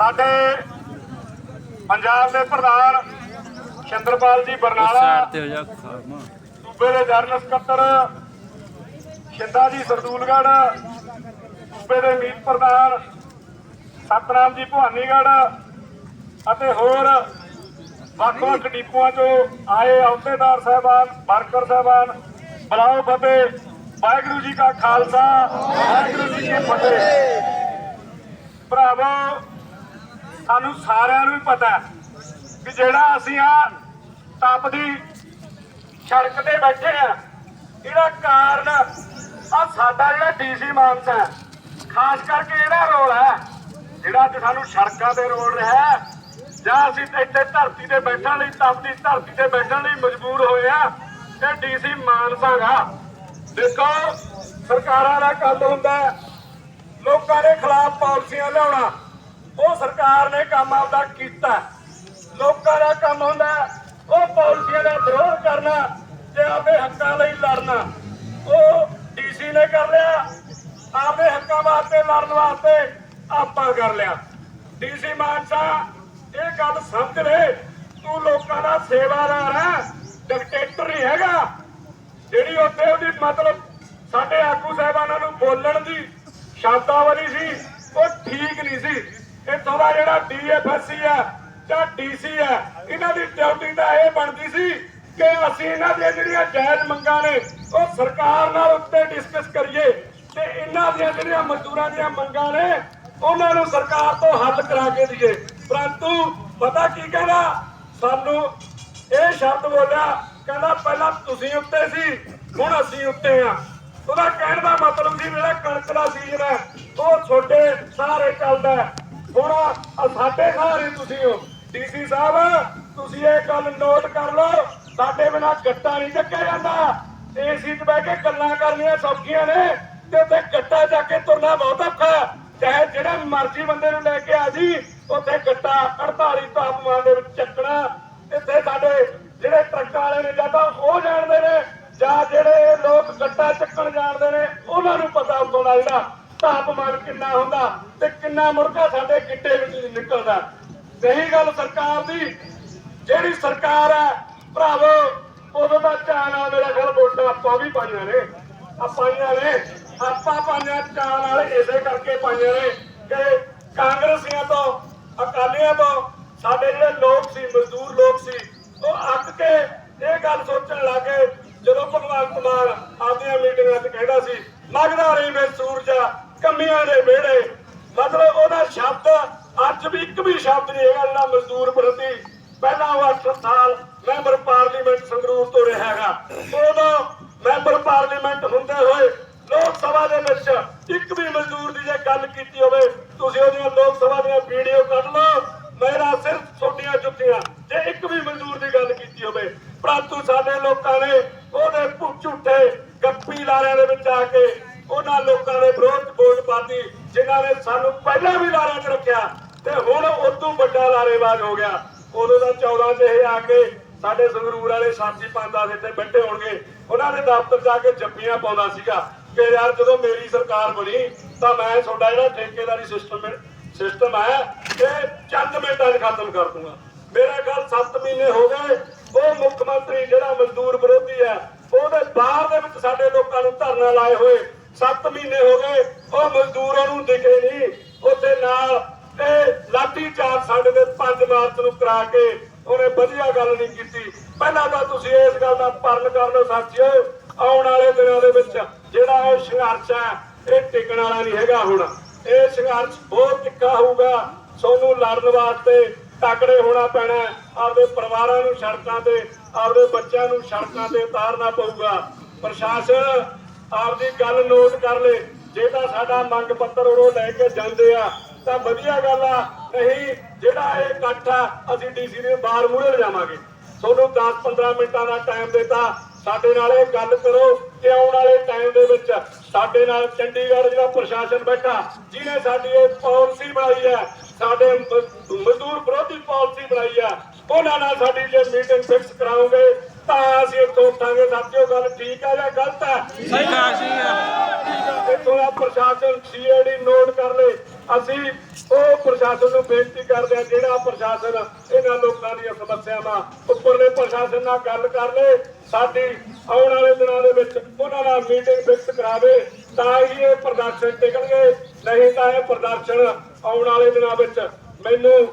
ਸਾਡੇ ਪੰਜਾਬ ਦੇ ਪ੍ਰਧਾਨ ਸ਼ਿੰਦਰਪਾਲ ਜੀ ਬਰਨਾਲਾ ਸੂਬੇ ਦੇ ਜਨਰਲ ਸਕੱਤਰ ਸ਼ਿੰਦਾ ਜੀ ਸਰਦੂਲਗੜ੍ਹ ਸੂਬੇ ਦੇ ਮੀਤ ਪ੍ਰਧਾਨ ਸਤਨਾਮ ਜੀ ਭਵਾਨੀਗੜ੍ਹ ਅਤੇ ਹੋਰ ਵੱਖ-ਵੱਖ ਡਿਪੂਆਂ ਚੋਂ ਆਏ ਅਹੁਦੇਦਾਰ ਸਾਹਿਬਾਨ ਵਰਕਰ ਸਾਹਿਬਾਨ ਬਲਾਓ ਫਤਿਹ ਵਾਹਿਗੁਰੂ ਜੀ ਕਾ ਖਾਲਸਾ ਵਾਹਿਗੁਰੂ ਜੀ ਕੀ ਫਤਿਹ। ਭਰਾਵੋ ਸਾਨੂੰ ਸਾਰਿਆਂ ਨੂੰ ਹੀ ਪਤਾ ਕਿ ਜਿਹੜਾ ਅਸੀਂ ਆ ਤਪਦੀ ਸੜਕ ਤੇ ਬੈਠੇ ਆ ਇਹਦਾ ਕਾਰਨ ਆ ਸਾਡਾ ਜਿਹੜਾ ਡੀਸੀ ਮਾਨਸਾ ਖਾਸ ਕਰਕੇ ਇਹਦਾ ਰੋਲ ਹੈ, ਜਿਹੜਾ ਅੱਜ ਸਾਨੂੰ ਸੜਕਾਂ ਤੇ ਰੋਲ ਰਿਹਾ ਜਾਂ ਅਸੀਂ ਇੱਥੇ ਧਰਤੀ ਤੇ ਬੈਠਣ ਲਈ ਤਪਦੀ ਧਰਤੀ ਤੇ ਬੈਠਣ ਲਈ ਮਜਬੂਰ ਹੋਏ ਆ ਤੇ ਡੀਸੀ ਮਾਨਸਾ ਗਾ ਦੇਖੋ, ਸਰਕਾਰਾਂ ਦਾ ਕੰਮ ਹੁੰਦਾ ਲੋਕਾਂ ਦੇ ਖਿਲਾਫ ਪਾਲਿਸੀਆਂ ਲਿਆਉਣਾ। ਉਹ ਸਰਕਾਰ ਨੇ ਕੰਮ ਆਪਦਾ ਕੀਤਾ। ਲੋਕਾਂ ਦਾ ਕੰਮ ਹੁੰਦਾ ਉਹ ਪਾਲਿਸੀਆਂ ਦਾ ਵਿਰੋਧ ਕਰਨਾ ਤੇ ਆਪਦੇ ਹੱਕਾਂ ਲਈ ਲੜਨਾ। ਉਹ ਡੀਸੀ ਨੇ ਕਰ ਲਿਆ। ਆਪਦੇ ਹੱਕਾਂ ਵਾਸਤੇ ਲੜਨ ਵਾਸਤੇ ਆਪਾਂ ਕਰ ਲਿਆ। ਡੀਸੀ ਮਾਨਸਾ, ਇਹ ਗੱਲ ਸਮਝ ਲੈ। ਤੂੰ ਲੋਕਾਂ ਦਾ ਸੇਵਾਦਾਰ ਹੈ ਡਿਕਟੇਟਰ ਨਹੀਂ ਹੈਗਾ। ਜਿਹੜੀ ਉੱਥੇ ਉਹਦੀ ਮਤਲਬ ਸਾਡੇ ਆਗੂ ਸਾਹਿਬਾਨਾਂ ਨੂੰ ਬੋਲਣ ਦੀ ਸ਼ਬਦਾਵਲੀ ਸੀ, ਉਹ ਠੀਕ ਨਹੀਂ ਸੀ। ਇੱਥੋਂ ਦਾ ਜਿਹੜਾ ਡੀਐਫਐਸਸੀ ਹੈ ਜਾਂ ਡੀਸੀ ਹੈ ਇਹਨਾਂ ਦੀ ਡਿਊਟੀ ਤਾਂ ਇਹ ਬਣਦੀ ਸੀ ਕਿ ਅਸੀਂ ਇਹਨਾਂ ਦੀਆਂ ਜਿਹੜੀਆਂ ਜਾਇਜ਼ ਮੰਗਾਂ ਨੇ, ਉਹ ਸਰਕਾਰ ਨਾਲ ਉੱਤੇ ਡਿਸਕਸ ਕਰੀਏ। ਤੇ ਇਹਨਾਂ ਦੀਆਂ ਜਿਹੜੀਆਂ ਮਜ਼ਦੂਰਾਂ ਦੀਆਂ ਮੰਗਾਂ ਨੇ, ਉਹਨਾਂ ਨੂੰ ਸਰਕਾਰ ਤੋਂ ਹੱਲ ਕਰਾ ਕੇ ਦਈਏ। ਪਰੰਤੂ ਪਤਾ ਕੀ ਕਹਿੰਦਾ? ਸਾਨੂੰ ਇਹ ਸ਼ਬਦ ਬੋਲਿਆ, ਕਹਿੰਦਾ ਪਹਿਲਾਂ ਤੁਸੀਂ ਉੱਤੇ ਸੀ, ਹੁਣ ਅਸੀਂ ਉੱਤੇ ਆ। ਉਹਦਾ ਕਹਿਣ ਦਾ ਮਤਲਬ ਸੀ ਜਿਹੜਾ ਕਣਕ ਦਾ ਸੀਜ਼ਨ ਹੈ, ਉਹ ਛੋਟੇ ਸਾਰੇ ਚੱਲਦਾ ਹੈ। ਸਾਡੇ ਸਾਰੇ ਤੁਸੀਂ ਹੋ। ਡੀਸੀ ਸਾਹਿਬ, ਤੁਸੀਂ ਇਹ ਗੱਲ ਨੋਟ ਕਰ ਲਓ। ਸਾਡੇ ਬਿਨਾ ਗੱਟਾ ਨਹੀਂ ਚੱਕਿਆ ਜਾਂਦਾ। ਏਸੀ 'ਚ ਬਹਿ ਕੇ ਗੱਲਾਂ ਕਰਨੀਆਂ ਸੌਖੀਆਂ ਨੇ ਤੇ ਉੱਥੇ ਗੱਟਾ ਚੱਕ ਕੇ ਤੁਰਨਾ ਬਹੁਤ ਔਖਾ ਚਾਹੇ ਜਿਹੜਾ ਮਰਜ਼ੀ ਬੰਦੇ ਨੂੰ ਲੈ ਕੇ ਆ ਜੀ, ਉੱਥੇ ਗੱਟਾ 48 ਤਾਪਮਾਨ ਦੇ ਵਿੱਚ ਚੱਕਣਾ। ਇੱਥੇ ਸਾਡੇ ਜਿਹੜੇ ਟਰੱਕ ਵਾਲੇ ਨੇ ਜਾਂ ਤਾਂ ਉਹ ਜਾਣਦੇ ਨੇ, ਜਾਂ ਜਿਹੜੇ ਲੋਕ ਗੱਟਾ ਚੱਕਣ ਜਾਣਦੇ ਨੇ, ਉਹਨਾਂ ਨੂੰ ਪਤਾ ਉਦੋਂ ਦਾ ਜਿਹੜਾ ਤਾਪਮਾਨ ਕਿੰਨਾ ਹੁੰਦਾ। ਤੇ ਕਿੰਨਾ ਮੁਰਗਾ ਸਾਡੇ ਗਿੱਟੇ ਵਿੱਚ ਨਿਕਲਦਾ। ਸਹੀ ਗੱਲ ਸਰਕਾਰ ਦੀ, ਜਿਹੜੀ ਸਰਕਾਰ ਹੈ, ਭਰਾਵੋ, ਉਦੋਂ ਦਾ ਚਾਅ ਮੇਰਾ ਖਿਆਲ ਵੋਟਾਂ ਆਪਾਂ ਵੀ ਪਾਈਆਂ ਨੇ। ਆ ਪਾਈਆਂ ਨੇ, ਆਪਾਂ ਪਾਈਆਂ ਚਾਅ ਨਾਲ ਇਸੇ ਕਰਕੇ ਪਾਈਆਂ ਨੇ ਕਿ ਕਾਂਗਰਸੀਆਂ ਤੋਂ, ਅਕਾਲੀਆਂ ਤੋਂ ਸਾਡੇ ਜਿਹੜੇ ਲੋਕ ਸੀ, ਮਜ਼ਦੂਰ ਲੋਕ ਸੀ, ਉਹ ਅੱਕ ਕੇ ਇਹ ਗੱਲ ਸੋਚਣ ਲੱਗੇ, ਜਦੋਂ ਭਗਵੰਤ ਮਾਨ ਆਪਦੀਆਂ ਮੀਟਿੰਗਾਂ 'ਚ ਕਹਿੰਦਾ ਸੀ ਲੱਗਦਾ ਰਹੀ ਮੈਂ ਸੂਰਜਾ ਕੰਮੀਆਂ ਦੇ ਵਿਹੜੇ ਮਤਲਬ ਉਹਦਾ ਸ਼ਬਦ, ਅੱਜ ਵੀ ਇੱਕ ਵੀ ਸ਼ਬਦ ਨਹੀਂ ਹੈਗਾ ਜਿਹੜਾ ਮਜ਼ਦੂਰ ਪ੍ਰਤੀ ਪਹਿਲਾਂ ਉਹ 8 ਸਾਲ ਮੈਂਬਰ ਪਾਰਲੀਮੈਂਟ ਸੰਗਰੂਰ ਤੋਂ ਰਿਹਾ ਹੈਗਾ। ਉਦੋਂ ਮੈਂਬਰ ਪਾਰਲੀਮੈਂਟ ਹੁੰਦੇ ਹੋਏ ਲੋਕ ਸਭਾ ਦੇ ਵਿੱਚ ਇੱਕ ਵੀ ਮਜ਼ਦੂਰ ਦੀ ਜੇ ਗੱਲ ਕੀਤੀ ਹੋਵੇ, ਤੁਸੀਂ ਉਹਦੀਆਂ ਲੋਕ ਸਭਾ ਦੀਆਂ ਵੀਡੀਓ ਕੱਢ ਲਓ। ਮੇਰਾ ਸਿਰਫ ਛੋਟੀਆਂ ਜੁੱਤੀਆਂ। ਜੇ ਇੱਕ ਵੀ ਮਜ਼ਦੂਰ ਦੀ ਗੱਲ ਕੀਤੀ ਹੋਵੇ, ਪਰੰਤੂ ਸਾਡੇ ਲੋਕਾਂ ਨੇ ਉਹਦੇ ਭੁ- ਝੂਠੇ ਗੱਪੀ ਲਾਰਿਆਂ ਦੇ ਵਿੱਚ ਆ ਕੇ ਉਹਨਾਂ ਲੋਕਾਂ ਦੇ ਵਿਰੋਧ 'ਚ ਵੋਟ ਪਾਤੀ ਜਿਨ੍ਹਾਂ ਨੇ ਸਾਨੂੰ ਪਹਿਲਾਂ ਵੀ ਲਾਰਿਆਂ 'ਚ ਰੱਖਿਆ ਤੇ ਹੁਣ ਉਦੋਂ ਵੱਡਾ ਲਾਰੇਬਾਜ਼ ਹੋ ਗਿਆ। ਉਦੋਂ ਦਾ 14 'ਚ ਇਹ ਆ ਕੇ ਸਾਡੇ ਸੰਗਰੂਰ ਵਾਲੇ ਸਾਥੀ ਪਾਉਂਦਾ ਸੀ ਤੇ ਬੈਠੇ ਹੋਣਗੇ। ਉਹਨਾਂ ਦੇ ਦਫ਼ਤਰ ਜਾ ਕੇ ਜੱਫੀਆਂ ਪਾਉਂਦਾ ਸੀਗਾ ਕਿ ਯਾਰ ਜਦੋਂ ਮੇਰੀ ਸਰਕਾਰ ਬਣੀ ਤਾਂ ਮੈਂ ਤੁਹਾਡਾ ਜਿਹੜਾ ਠੇਕੇਦਾਰੀ ਸਿਸਟਮ ਸਿਸਟਮ ਹੈ, ਇਹ ਚੰਦ ਮਿੰਟਾਂ 'ਚ ਖਤਮ ਕਰ ਦੂੰਗਾ। ਮੇਰਾ ਗੱਲ 7 ਮਹੀਨੇ ਹੋ ਗਏ, ਉਹ ਮੁੱਖ ਮੰਤਰੀ ਜਿਹੜਾ ਮਜ਼ਦੂਰ ਵਿਰੋਧੀ ਹੈ, ਉਹਦੇ ਬਾਹਰ ਦੇ ਵਿੱਚ ਸਾਡੇ ਲੋਕਾਂ ਨੂੰ ਧਰਨਾ ਲਾਏ ਹੋਏ। 7 ਮਹੀਨੇ ਹੋ ਗਏ, ਉਹ ਮਜ਼ਦੂਰਾਂ ਨੂੰ ਦਿਖੇ ਨਹੀਂ। ਉੱਥੇ ਨਾਲ ਤੇ ਲਾਠੀ ਚਾਰਜ ਸਾਡੇ ਦੇ 5 ਮਾਰਚ ਨੂੰ ਕਰਾ ਕੇ ਉਹਨੇ ਵਧੀਆ ਗੱਲ ਨਹੀਂ ਕੀਤੀ। ਪਹਿਲਾਂ ਤਾਂ ਤੁਸੀਂ ਇਸ ਗੱਲ ਦਾ ਪਰਨ ਕਰ ਲਓ ਸਾਥੀਓ, ਆਉਣ ਵਾਲੇ ਦਿਨਾਂ ਦੇ ਵਿੱਚ ਜਿਹੜਾ ਇਹ ਸੰਘਰਸ਼ ਹੈ, ਇਹ ਟਿਕਣ ਵਾਲਾ ਨਹੀਂ ਹੈਗਾ ਹੁਣ। ਇਹ ਸੰਘਰਸ਼ ਬਹੁਤ ਤਿੱਖਾ ਹੋਊਗਾ। ਸੋਨੂੰ ਲੜਨ ਵਾਸਤੇ ਤਕੜੇ ਹੋਣਾ ਪੈਣਾ ਆਪਦੇ ਪਰਿਵਾਰਾਂ ਨੂੰ ਸੜਕਾਂ ਤੇ, ਆਪਦੇ ਬੱਚਿਆਂ ਨੂੰ ਸੜਕਾਂ ਤੇ ਉਤਾਰਨਾ ਪਊਗਾ। ਪ੍ਰਸ਼ਾਸਨ ਆਪਦੀ ਗੱਲ ਨੋਟ ਕਰ ਲੇ। ਜੇ ਤਾਂ ਸਾਡਾ ਮੰਗ ਪੱਤਰ ਉਹ ਲੈ ਕੇ ਜਾਂਦੇ ਆ, ਤਾਂ ਵਧੀਆ ਗੱਲ ਆ। ਨਹੀਂ, ਜਿਹੜਾ ਇਹ ਇਕੱਠ ਆ, ਅਸੀਂ ਡੀਸੀ ਦੇ ਬਾਹਰ ਮੂਹਰੇ ਲਿਜਾਵਾਂਗੇ ਤੁਹਾਨੂੰ 10-15 ਮਿੰਟਾਂ ਦਾ ਟਾਈਮ ਦਿੱਤਾ। ਸਾਡੇ ਨਾਲ ਇਹ ਗੱਲ ਕਰੋ ਕਿ ਆਉਣ ਵਾਲੇ ਟਾਈਮ ਦੇ ਵਿੱਚ ਸਾਡੇ ਨਾਲ ਚੰਡੀਗੜ੍ਹ ਜਿਹੜਾ ਪ੍ਰਸ਼ਾਸਨ ਬੈਠਾ, ਜਿਹਨੇ ਸਾਡੀ ਇਹ ਪਾਲਿਸੀ ਬਣਾਈ ਹੈ ਸਾਡੇ ਮਜ਼ਦੂਰ ਵਿਰੋਧੀ ਪਾਲਿਸੀ ਬਣਾਈ ਹੈ ਉਹਨਾਂ ਨਾਲ ਸਾਡੀ ਜੇ ਮੀਟਿੰਗ ਫਿਕਸ ਕਰਾਓਗੇ ਤਾਂ ਅਸੀਂ ਇੱਥੋਂ ਉੱਠਾਂਗੇ ਸਾਥੀਓ ਗੱਲ ਠੀਕ ਹੈ ਜਾਂ ਗਲਤ ਹੈ ਸਹੀ ਗੱਲ ਸਹੀ ਆ। ਇੱਥੋਂ ਦਾ ਪ੍ਰਸ਼ਾਸਨ ਸੀਆਈਡੀ ਨੋਟ ਕਰ ਲੇ। ਅਸੀਂ ਉਹ ਪ੍ਰਸ਼ਾਸਨ ਨੂੰ ਬੇਨਤੀ ਕਰਦੇ ਆ ਜਿਹੜਾ ਪ੍ਰਸ਼ਾਸਨ ਇਹਨਾਂ ਲੋਕਾਂ ਦੀਆਂ ਸਮੱਸਿਆਵਾਂ ਉੱਪਰਲੇ ਪ੍ਰਸ਼ਾਸਨ ਨਾਲ ਗੱਲ ਕਰ ਲੇ ਸਾਡੀ ਆਉਣ ਵਾਲੇ ਦਿਨਾਂ ਦੇ ਵਿੱਚ ਉਹਨਾਂ ਨਾਲ ਮੀਟਿੰਗ ਫਿਕਸ ਕਰਾਵੇ ਤਾਂ ਹੀ ਇਹ ਪ੍ਰਦਰਸ਼ਨ ਟਿਕਣਗੇ। ਨਹੀਂ ਤਾਂ ਇਹ ਪ੍ਰਦਰਸ਼ਨ ਆਉਣ ਵਾਲੇ ਦਿਨਾਂ ਵਿੱਚ ਮੈਨੂੰ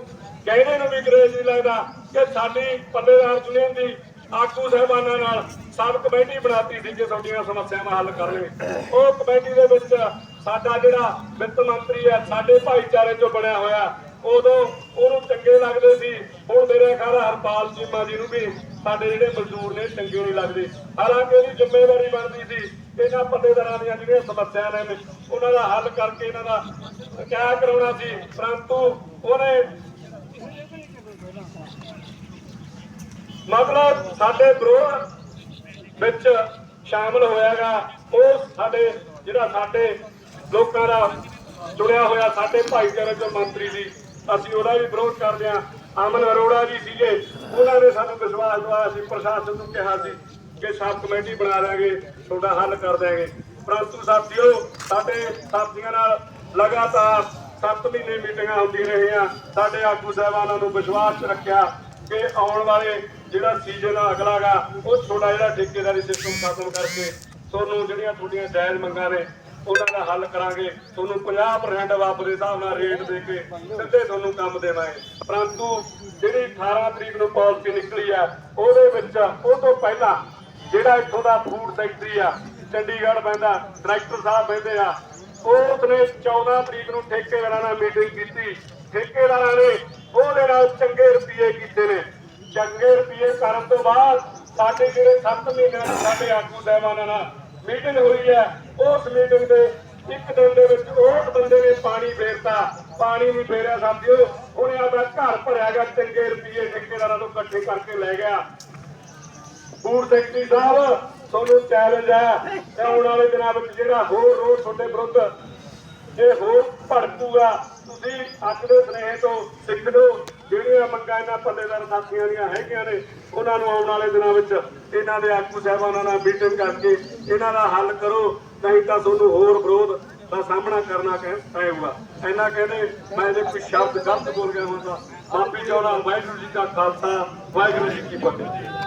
ਕਹਿਣੇ ਨੂੰ ਵੀ ਗਰੇਜ ਨਹੀਂ ਲੱਗਦਾ ਕਿ ਸਾਡੀ ਪੱਲੇਦਾਰ ਯੂਨੀਅਨ ਦੀ ਆਗੂ ਸਾਹਿਬਾਨਾਂ ਨਾਲ ਸਬ ਕਮੇਟੀ ਬਣਾਤੀ ਸੀ ਕਿ ਤੁਹਾਡੀਆਂ ਸਮੱਸਿਆਵਾਂ ਹੱਲ ਕਰ ਲੈ ਉਹ ਕਮੇਟੀ ਦੇ ਵਿੱਚ ਸਾਡਾ ਜਿਹੜਾ ਵਿੱਤ ਮੰਤਰੀ ਹੈ, ਸਾਡੇ ਭਾਈਚਾਰੇ ਚੋਂ ਬਣਿਆ ਹੋਇਆ, ਉਦੋਂ ਉਹਨੂੰ ਚੰਗੇ ਲੱਗਦੇ ਸੀ। ਹੁਣ ਮੇਰੇ ਖਿਆਲ ਹਰਪਾਲ ਚੀਮਾ ਜੀ ਨੂੰ ਵੀ ਸਾਡੇ ਜਿਹੜੇ ਮਜ਼ਦੂਰ ਨੇ, ਚੰਗੇ ਨਹੀਂ ਲੱਗਦੇ। ਹਾਲਾਂਕਿ ਉਹਦੀ ਜ਼ਿੰਮੇਵਾਰੀ ਬਣਦੀ ਸੀ ਇਹਨਾਂ ਪੱਲੇਦਾਰਾਂ ਦੀਆਂ ਜਿਹੜੀਆਂ ਸਮੱਸਿਆਵਾਂ ਨੇ, ਉਹਨਾਂ ਦਾ ਹੱਲ ਕਰਕੇ ਇਹਨਾਂ ਦਾ ਕਿਆ ਕਰਾਉਣਾ ਸੀ। ਪਰੰਤੂ ਉਹਨੇ ਮਤਲਬ ਸਾਡੇ ਵਿਰੋਧ ਵਿੱਚ ਸ਼ਾਮਲ ਹੋਇਆਗਾ। ਉਹ ਸਾਡੇ, ਜਿਹੜਾ ਸਾਡੇ ਲੋਕਾਂ ਦਾ ਜੁੜਿਆ ਹੋਇਆ ਸਾਡੇ ਭਾਈਚਾਰੇ ਮੰਤਰੀ ਸੀ। ਅਸੀਂ ਉਹਦਾ ਵੀ ਵਿਰੋਧ ਕਰਦੇ ਹਾਂ। ਅਮਨ ਅਰੋੜਾ ਜੀ ਸੀਗੇ। ਉਹਨਾਂ ਨੇ ਸਾਨੂੰ ਵਿਸ਼ਵਾਸ ਦਵਾਇਆ ਸੀ, ਪ੍ਰਸ਼ਾਸਨ ਨੂੰ ਕਿਹਾ ਸੀ ਕਿ ਸਬ ਕਮੇਟੀ ਬਣਾ ਲਾਂਗੇ ਤੁਹਾਡਾ ਹੱਲ ਕਰ ਦਿਆਂਗੇ। ਪਰੰਤੂ ਸਾਥੀਓ, ਸਾਡੇ ਸਾਥੀਆਂ ਨਾਲ ਲਗਾਤਾਰ 7 ਮਹੀਨੇ ਮੀਟਿੰਗਾਂ ਹੁੰਦੀਆਂ ਰਹੀਆਂ। ਸਾਡੇ ਆਗੂ ਸਾਹਿਬਾਨਾਂ ਨੂੰ ਵਿਸ਼ਵਾਸ ਰੱਖਿਆ। ਕਿ ਆਉਣ ਵਾਲੇ ਜਿਹੜਾ ਸੀਜ਼ਨ ਆ ਅਗਲਾਗਾ ਉਹ ਛੋਟਾ ਜਿਹੜਾ ਠੇਕੇਦਾਰੀ ਸਿਸਟਮ ਖਤਮ ਕਰਕੇ ਤੁਹਾਨੂੰ ਜਿਹੜੀਆਂ ਤੁਹਾਡੀਆਂ ਜਾਇਜ਼ ਮੰਗਾਂ ਨੇ, ਉਹਨਾਂ ਦਾ ਹੱਲ ਕਰਾਂਗੇ। ਤੁਹਾਨੂੰ 50% ਵਾਪਸ ਦੇ ਹਿਸਾਬ ਨਾਲ ਰੇਟ ਦੇ ਕੇ ਸਿੱਧੇ ਤੁਹਾਨੂੰ ਕੰਮ ਦੇਵਾਂਗੇ। ਪਰੰਤੂ ਜਿਹੜੀ 18 ਤਰੀਕ ਨੂੰ ਪਾਲਿਸੀ ਨਿਕਲੀ ਆ, ਉਹਦੇ ਵਿੱਚ ਉਹ ਤੋਂ ਪਹਿਲਾਂ ਜਿਹੜਾ ਇੱਥੋਂ ਦਾ ਫੂਡ ਸੈਕਟਰੀ ਆ, ਚੰਡੀਗੜ੍ਹ ਪੈਂਦਾ ਡਾਇਰੈਕਟਰ ਸਾਹਿਬ ਬੈਠੇ ਆ ਉਸ ਨੇ 14 ਤਰੀਕ ਨੂੰ ਠੇਕੇਦਾਰਾਂ ਨਾਲ ਮੀਟਿੰਗ ਕੀਤੀ। ਠੇਕੇਦਾਰਾਂ ਨੇ ਉਹਦੇ ਨਾਲ ਚੰਗੇ ਰੁਪਏ ਕੀਤੇ ਨੇ। ਚੰਗੇ ਰੁਪਏ ਕਰਨ ਤੋਂ ਬਾਅਦ ਸਾਡੇ ਜਿਹੜੇ 7 ਮਹੀਨਿਆਂ ਦੇ ਸਾਡੇ ਆਗੂ ਸਾਹਿਬਾਨਾਂ ਨਾਲ ਮੀਟਿੰਗ ਹੋਈ ਹੈ, ਉਸ ਮੀਟਿੰਗ ਦੇ ਇੱਕ ਦਿਨ ਦੇ ਵਿੱਚ ਉਸ ਬੰਦੇ ਨੇ ਪਾਣੀ ਫੇਰਤਾ। ਪਾਣੀ ਨਹੀਂ ਫੇਰਿਆ ਸਾਥੀਓ ਉਹਨੇ ਆਪਣਾ ਘਰ ਭਰਿਆ ਗਿਆ, ਚੰਗੇ ਰੁਪਏ ਠੇਕੇਦਾਰਾਂ ਤੋਂ ਇਕੱਠੇ ਕਰਕੇ ਲੈ ਗਿਆ। ਫੂਡ ਸੈਕਟਰੀ ਸਾਹਿਬ, ਤੁਹਾਨੂੰ ਚੈਲੰਜ ਹੈ। ਤੇ ਆਉਣ ਵਾਲੇ ਦਿਨਾਂ ਵਿੱਚ ਜਿਹੜਾ ਹੋਰ ਰੋਡ ਤੁਹਾਡੇ ਵਿਰੁੱਧ ਜੇ ਹੋਰ ਭੜਕੂਗਾ, ਤੁਸੀਂ ਅੱਜ ਦੇ ਸਨੇਹ ਤੋਂ ਸਿੱਖ ਲਓ। ਜਿਹੜੀਆਂ ਮੰਗਾਂ ਇਹਨਾਂ ਪੱਲੇਦਾਰ ਸਾਥੀਆਂ ਦੀਆਂ ਹੈਗੀਆਂ ਨੇ, ਉਹਨਾਂ ਨੂੰ ਆਉਣ ਵਾਲੇ ਦਿਨਾਂ ਵਿੱਚ ਇਹਨਾਂ ਦੇ ਆਗੂ ਸਾਹਿਬਾਨਾਂ ਨਾਲ ਮੀਟਿੰਗ ਕਰਕੇ ਇਹਨਾਂ ਦਾ ਹੱਲ ਕਰੋ। ਨਹੀਂ ਤਾਂ ਤੁਹਾਨੂੰ ਹੋਰ ਵਿਰੋਧ ਦਾ ਸਾਹਮਣਾ ਕਰਨਾ ਕਹਿ ਪਏਗਾ। ਇਹਨਾਂ ਕਹਿੰਦੇ, ਮੈਂ ਜੇ ਕੋਈ ਸ਼ਬਦ ਗਲਤ ਬੋਲ ਗਿਆ ਹੁੰਦਾ ਮਾਫੀ ਚਾਹੁੰਦਾ ਵਾਹਿਗੁਰੂ ਜੀ ਕਾ ਖਾਲਸਾ, ਵਾਹਿਗੁਰੂ ਜੀ ਕੀ ਫਤਿਹ।